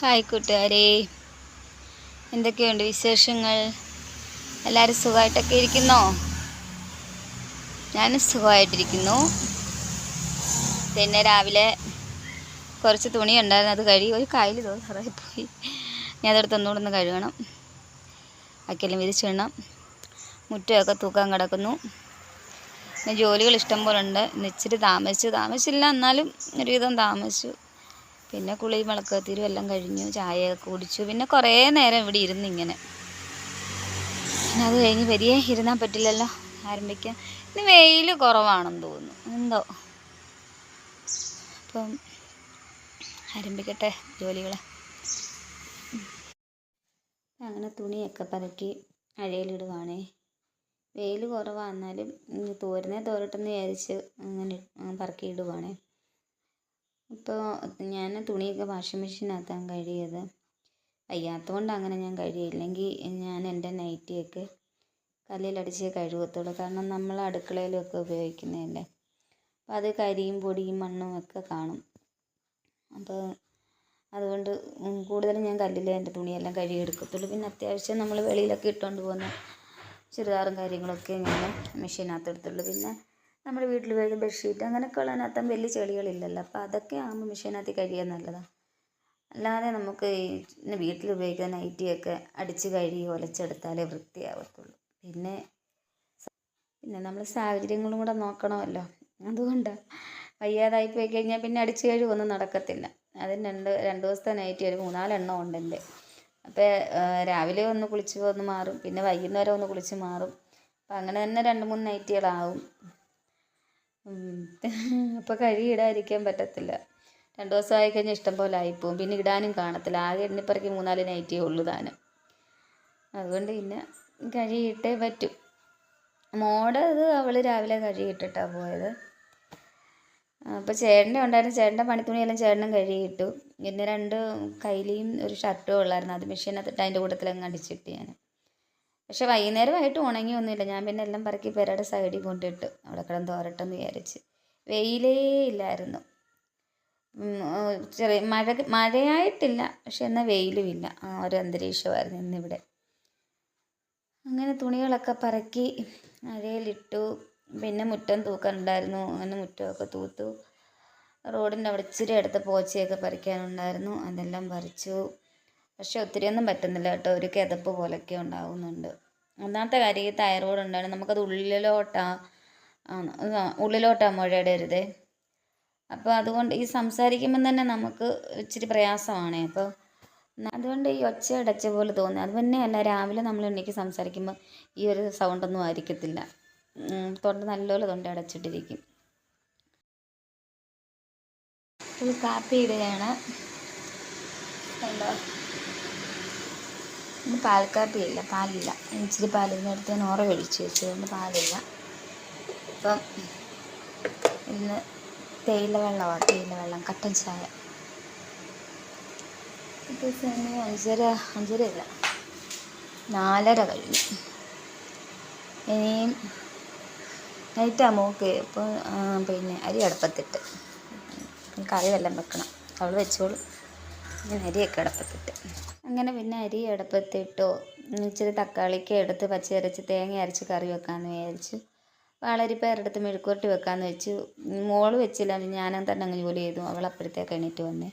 Hi കൂട്ടുകാരെ. എന്തൊക്കെയുണ്ട് വിശേഷങ്ങൾ? എല്ലാവരും സുഖമായിട്ടൊക്കെ ഇരിക്കുന്നോ? ഞാനും സുഖമായിട്ടിരിക്കുന്നു. പിന്നെ രാവിലെ കുറച്ച് തുണി ഉണ്ടായിരുന്നു. അത് കഴുകി ഒരു കായൽ പോയി. ഞാൻ അതെടുത്ത് ഒന്നുകൂടെ ഒന്ന് കഴുകണം അക്കെല്ലാം വിരിച്ചിടണം മുറ്റമൊക്കെ തൂക്കാൻ കിടക്കുന്നു. പിന്നെ ജോലികൾ ഇഷ്ടം പോലെ ഉണ്ട്. ഇന്ന് ഇച്ചിരി താമസിച്ചു. താമസിച്ചില്ല. എന്നാലും ഒരുവിധം താമസിച്ചു. പിന്നെ കുളി വിളക്കത്തിരും എല്ലാം കഴിഞ്ഞു ചായ കുടിച്ചു. പിന്നെ കുറേ നേരം ഇവിടെ ഇരുന്ന് ഇങ്ങനെ. പിന്നെ അത് കഴിഞ്ഞ് വലിയ ഇരുന്നാൽ പറ്റില്ലല്ലോ ആരംഭിക്കാൻ. ഇന്ന് വെയിൽ കുറവാണെന്ന് തോന്നുന്നു. എന്തോ. അപ്പം ആരംഭിക്കട്ടെ ജോലികൾ അങ്ങനെ തുണിയൊക്കെ പറക്കി അഴയിലിടുവാണേ. വെയിൽ കുറവാണെന്നാലും തോരുന്നേ തോരട്ടെന്ന് വിചാരിച്ച് അങ്ങനെ പറക്കി ഇടുവാണേ ഇപ്പോൾ ഞാൻ തുണിയൊക്കെ വാഷിംഗ് മെഷീനകത്താണ് കഴുകിയത്. വയ്യാത്തതുകൊണ്ട് അങ്ങനെ ഞാൻ കഴുകിയില്ലെങ്കിൽ ഞാൻ എന്റെ നൈറ്റിയൊക്കെ കല്ലിലടിച്ചേ കഴുകത്തുള്ളൂ. കാരണം നമ്മൾ അടുക്കളയിലൊക്കെ ഉപയോഗിക്കുന്നതല്ലേ. അപ്പോൾ അത് കരിയും പൊടിയും മണ്ണും ഒക്കെ കാണും. അപ്പോൾ അതുകൊണ്ട് കൂടുതലും ഞാൻ കല്ലിൽ എന്റെ തുണിയെല്ലാം കഴുകിയെടുക്കത്തുള്ളൂ പിന്നെ അത്യാവശ്യം നമ്മൾ വെളിയിലൊക്കെ ഇട്ടുകൊണ്ട് പോകുന്ന ചുരിദാറും കാര്യങ്ങളൊക്കെ ഞാൻ മെഷീനകത്ത് എടുത്തുള്ളൂ. പിന്നെ നമ്മുടെ വീട്ടിൽ ഉപയോഗിക്കുന്ന ബെഡ്ഷീറ്റ് അങ്ങനെയൊക്കെ ഉള്ളതിനകത്തും വലിയ ചെളികളില്ലല്ലോ. അപ്പോൾ അതൊക്കെ ആകുമ്പോൾ മെഷീനകത്ത് കഴിയാൻ നല്ലതാണ് അല്ലാതെ നമുക്ക് ഈ വീട്ടിൽ ഉപയോഗിക്കുന്ന നൈറ്റിയൊക്കെ അടിച്ച് കഴുകി ഒലച്ചെടുത്താലേ വൃത്തിയാവത്തുള്ളൂ. പിന്നെ പിന്നെ നമ്മൾ സാഹചര്യങ്ങളും കൂടെ നോക്കണമല്ലോ. അതുകൊണ്ടാണ് വയ്യാതായി പോയി കഴിഞ്ഞാൽ പിന്നെ അടിച്ച് കഴുകൊന്നും നടക്കത്തില്ല. അതിന് രണ്ട് രണ്ട് ദിവസത്തെ നൈറ്റി ഒരു മൂന്നാലെണ്ണം ഉണ്ട് അപ്പോൾ രാവിലെ ഒന്ന് കുളിച്ച് ഒന്ന് മാറും പിന്നെ വൈകുന്നേരം ഒന്ന് കുളിച്ച് മാറും. അപ്പം അങ്ങനെ തന്നെ രണ്ട് മൂന്ന് നൈറ്റികളാവും. അപ്പോൾ കഴുകി ഇടാതിരിക്കാൻ പറ്റത്തില്ല. രണ്ട് ദിവസം ആയി കഴിഞ്ഞാൽ ഇഷ്ടം പോലെ ആയിപ്പോവും. പിന്നെ ഇടാനും കാണത്തില്ല. ആകെ എണ്ണിപ്പറക്കി മൂന്നാൽ നൈറ്റിയേ ഉള്ളൂ താനും. അതുകൊണ്ട് പിന്നെ കഴുകിയിട്ടേ പറ്റും. മോടെ അത് അവൾ രാവിലെ കഴുകിയിട്ടിട്ടാണ് പോയത്. അപ്പോൾ ചേട്ടന്റെ ഉണ്ടായിരുന്നു ചേട്ടന്റെ പണിത്തുണിയെല്ലാം ചേട്ടനും കഴുകിയിട്ടു. പിന്നെ രണ്ട് കൈലിയും ഒരു ഷർട്ടും ഉള്ളായിരുന്നു. അത് മെഷീനകത്തിട്ട് അതിന്റെ കൂട്ടത്തിൽ അങ്ങ് അടിച്ചിട്ട് ഞാൻ പക്ഷെ വൈകുന്നേരമായിട്ട് ഉണങ്ങിയൊന്നുമില്ല. ഞാൻ പിന്നെ എല്ലാം പറക്കി പെരയുടെ സൈഡിൽ കൊണ്ടിട്ട് അവിടെ കിടന്ന് തോരട്ടെന്ന് വിചാരിച്ച്. വെയിലേ ഇല്ലായിരുന്നു. ചെറിയ മഴ മഴയായിട്ടില്ല. പക്ഷെ എന്നാൽ വെയിലുമില്ല ആ ഒരു അന്തരീക്ഷമായിരുന്നു ഇന്നിവിടെ. അങ്ങനെ തുണികളൊക്കെ പറക്കി അഴയിലിട്ടു. പിന്നെ മുറ്റം തൂക്കാനുണ്ടായിരുന്നു അങ്ങനെ മുറ്റമൊക്കെ തൂത്തു. റോഡിന്റെ അവിടെ ഇച്ചിരി അടുത്ത് പോച്ചയൊക്കെ പറിക്കാനുണ്ടായിരുന്നു. അതെല്ലാം പറിച്ചു. പക്ഷെ ഒത്തിരിയൊന്നും പറ്റുന്നില്ല കേട്ടോ. ഒരു കിതപ്പ് പോലൊക്കെ ഉണ്ടാവുന്നുണ്ട്. ഒന്നാമത്തെ കാര്യം ഈ തൈറോയ്ഡ് ഉണ്ടാണ് നമുക്കത് ഉള്ളിലോട്ടാ ഉള്ളിലോട്ടാ മുഴയിടരുതേ. അപ്പോൾ അതുകൊണ്ട് ഈ സംസാരിക്കുമ്പം തന്നെ നമുക്ക് ഇച്ചിരി പ്രയാസമാണ്. അപ്പോൾ അതുകൊണ്ട് ഈ ഒച്ച അടച്ച പോലെ തോന്നി അത് തന്നെയല്ല രാവിലെ നമ്മൾ എണീക്ക് സംസാരിക്കുമ്പോൾ ഈ ഒരു സൗണ്ടൊന്നും ആയിരിക്കത്തില്ല. തൊണ്ട നല്ലപോലെ തൊണ്ട അടച്ചിട്ടിരിക്കും. ഇത് കാപ്പി ഇടുകയാണ്. കണ്ടോ? പാൽക്കാപ്പിയില്ല പാലില്ല. ഇച്ചിരി പാലിനടുത്ത് ഞാൻ ഓറ ഒഴിച്ച് വെച്ചതുകൊണ്ട് പാലില്ല. അപ്പം ഇന്ന് തേയില വെള്ളമാണ് തേയില വെള്ളം കട്ടൻ ചായ. ഇപ്പോൾ അഞ്ചര അഞ്ചര ഇല്ല നാലര കഴിഞ്ഞു. ഇനിയും നൈറ്റാ ഓക്കെ അപ്പോൾ പിന്നെ അരി അടുപ്പത്തിട്ട്. കറി വല്ലതും വെക്കണം. അവൾ വെച്ചോളൂ. ഞാൻ അരിയൊക്കെ അടുപ്പത്തിട്ട്. അങ്ങനെ പിന്നെ അരി അടുപ്പത്തിട്ടു ഇച്ചിരി തക്കാളിക്ക് എടുത്ത് പച്ചയരച്ച് തേങ്ങ അരച്ച് കറി വെക്കാമെന്ന് വിചാരിച്ചു. വാളരിപ്പയറെടുത്ത് മെഴുക്കുവരട്ടി വെക്കാമെന്ന് വെച്ചു. മോൾ വെച്ചില്ല ഞാനും തന്നെ അങ്ങ് ജോലി ചെയ്തു. അവൾ അപ്പോഴത്തേക്ക് എണീറ്റ് വന്നേ.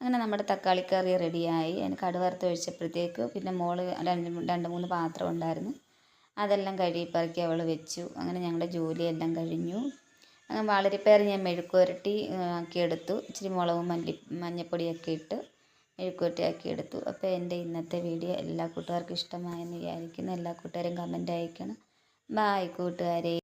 അങ്ങനെ നമ്മുടെ തക്കാളിക്കറി റെഡിയായി. അതിന് കടുവറുത്ത് ഒഴിച്ചപ്പോഴത്തേക്ക് പിന്നെ മോൾ രണ്ട് രണ്ട് മൂന്ന് പാത്രം ഉണ്ടായിരുന്നു. അതെല്ലാം കഴുകിപ്പറക്കി അവൾ വെച്ചു. അങ്ങനെ ഞങ്ങളുടെ ജോലിയെല്ലാം കഴിഞ്ഞു. അങ്ങനെ വാളരിപ്പയർ ഞാൻ മെഴുക്കുവരട്ടി ആക്കിയെടുത്തു. ഇച്ചിരി മുളകും മല്ലി മഞ്ഞൾപ്പൊടിയൊക്കെ ഇട്ട് മെഴുക്കുവരട്ടി ആക്കി എടുത്തു. അപ്പോൾ എന്റെ ഇന്നത്തെ വീഡിയോ എല്ലാ കൂട്ടുകാർക്കും ഇഷ്ടമായെന്ന് വിചാരിക്കുന്നു. എല്ലാ കൂട്ടുകാരും കമന്റ് അയക്കണം. ബായ് കൂട്ടുകാരെ.